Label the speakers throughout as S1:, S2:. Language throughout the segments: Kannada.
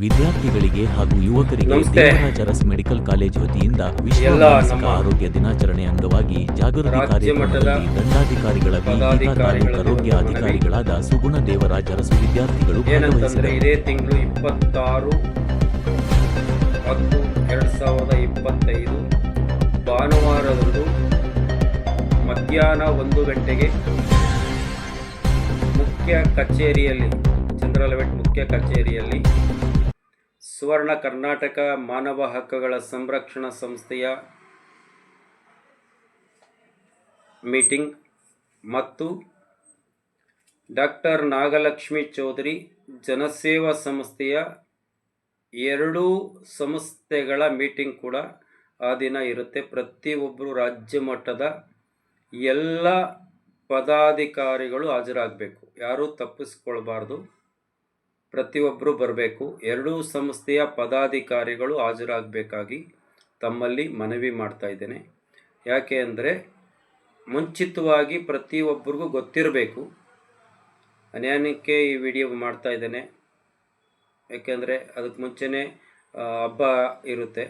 S1: ವಿದ್ಯಾರ್ಥಿಗಳಿಗೆ ಹಾಗೂ ಯುವಕರಿಗೆ
S2: ದೇವರಾಜರಸ್
S1: ದೇವರಾಜ ಅರಸ್ ಮೆಡಿಕಲ್ ಕಾಲೇಜ್ ವತಿಯಿಂದ ವಿಶ್ವ ಮಾನಸಿಕ ಆರೋಗ್ಯ ದಿನಾಚರಣೆ ಅಂಗವಾಗಿ ಜಾಗೃತಿ ಕಾರ್ಯಕ್ರಮದಲ್ಲಿ ದಂಡಾಧಿಕಾರಿಗಳ ವಿವಿಧ ತಾಲೂಕು ಆರೋಗ್ಯ ಅಧಿಕಾರಿಗಳಾದ ಸುಗುಣ ದೇವರಾಜ ಅರಸು ವಿದ್ಯಾರ್ಥಿಗಳು ಭಾಗವಹಿಸಿದರು.
S2: ಇದೇ ತಿಂಗಳು ಇಪ್ಪತ್ತಾರು ಹತ್ತು ಎರಡು ಸಾವಿರದ ಇಪ್ಪತ್ತೈದು ಭಾನುವಾರದಂದು ಮಧ್ಯಾಹ್ನ ಒಂದು ಗಂಟೆಗೆ ಮುಖ್ಯ ಕಚೇರಿಯಲ್ಲಿ ಚಂದ್ರಲವೆಟ್ ಮುಖ್ಯ ಕಚೇರಿಯಲ್ಲಿ ಸುವರ್ಣ ಕರ್ನಾಟಕ ಮಾನವ ಹಕ್ಕುಗಳ ಸಂರಕ್ಷಣಾ ಸಂಸ್ಥೆಯ ಮೀಟಿಂಗ್ ಮತ್ತು ಡಾಕ್ಟರ್ ನಾಗಲಕ್ಷ್ಮಿ ಚೌಧರಿ ಜನಸೇವಾ ಸಂಸ್ಥೆಯ ಎರಡೂ ಸಂಸ್ಥೆಗಳ ಮೀಟಿಂಗ್ ಕೂಡ ಆ ದಿನ ಇರುತ್ತೆ. ಪ್ರತಿಯೊಬ್ಬರು ರಾಜ್ಯ ಮಟ್ಟದ ಎಲ್ಲ ಪದಾಧಿಕಾರಿಗಳು ಹಾಜರಾಗಬೇಕು. ಯಾರೂ ತಪ್ಪಿಸ್ಕೊಳ್ಬಾರ್ದು. ಪ್ರತಿಯೊಬ್ಬರು ಬರಬೇಕು. ಎರಡೂ ಸಂಸ್ಥೆಯ ಪದಾಧಿಕಾರಿಗಳು ಹಾಜರಾಗಬೇಕಾಗಿ ತಮ್ಮಲ್ಲಿ ಮನವಿ ಮಾಡ್ತಾ ಇದ್ದೇನೆ. ಯಾಕೆ ಅಂದರೆ ಮುಂಚಿತವಾಗಿ ಪ್ರತಿಯೊಬ್ಬರಿಗೂ ಗೊತ್ತಿರಬೇಕು. ಅನ್ಯಾನಕ್ಕೆ ಈ ವಿಡಿಯೋ ಮಾಡ್ತಾ ಇದ್ದೇನೆ. ಯಾಕೆಂದರೆ ಅದಕ್ಕೆ ಮುಂಚೆನೇ ಹಬ್ಬ ಇರುತ್ತೆ.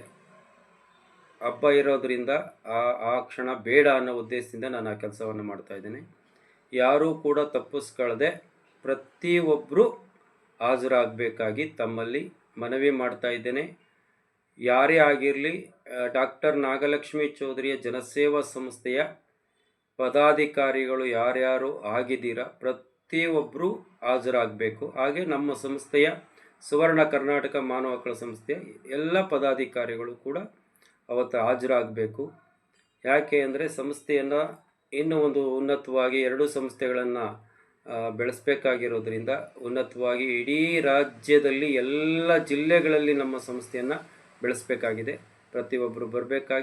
S2: ಹಬ್ಬ ಇರೋದರಿಂದ ಆ ಆ ಕ್ಷಣ ಬೇಡ ಅನ್ನೋ ಉದ್ದೇಶದಿಂದ ನಾನು ಆ ಕೆಲಸವನ್ನು ಮಾಡ್ತಾ ಇದ್ದೇನೆ. ಯಾರೂ ಕೂಡ ತಪ್ಪಿಸ್ಕೊಳ್ಳದೆ ಪ್ರತಿಯೊಬ್ಬರು ಹಾಜರಾಗಬೇಕಾಗಿ ತಮ್ಮಲ್ಲಿ ಮನವಿ ಮಾಡ್ತಾ ಇದ್ದೇನೆ. ಯಾರೇ ಆಗಿರಲಿ ಡಾಕ್ಟರ್ ನಾಗಲಕ್ಷ್ಮಿ ಚೌಧರಿಯ ಜನಸೇವಾ ಸಂಸ್ಥೆಯ ಪದಾಧಿಕಾರಿಗಳು ಯಾರ್ಯಾರು ಆಗಿದ್ದೀರಾ ಪ್ರತಿಯೊಬ್ಬರು ಹಾಜರಾಗಬೇಕು. ಹಾಗೆ ನಮ್ಮ ಸಂಸ್ಥೆಯ ಸುವರ್ಣ ಕರ್ನಾಟಕ ಮಾನವ ಸಂಸ್ಥೆಯ ಎಲ್ಲ ಪದಾಧಿಕಾರಿಗಳು ಕೂಡ ಅವತ್ತು ಹಾಜರಾಗಬೇಕು. ಯಾಕೆ ಅಂದರೆ ಸಂಸ್ಥೆಯನ್ನು ಇನ್ನೂ ಒಂದು ಉನ್ನತವಾಗಿ ಎರಡೂ ಸಂಸ್ಥೆಗಳನ್ನು ಬೆಳೆಸಬೇಕಾಗಿರೋದ್ರಿಂದ ಉನ್ನತವಾಗಿ ಇಡೀ ರಾಜ್ಯದಲ್ಲಿ ಎಲ್ಲ ಜಿಲ್ಲೆಗಳಲ್ಲಿ ನಮ್ಮ ಸಂಸ್ಥೆಯನ್ನು ಬೆಳೆಸಬೇಕಾಗಿದೆ. ಪ್ರತಿಯೊಬ್ಬರು ಬರಬೇಕಾಗಿ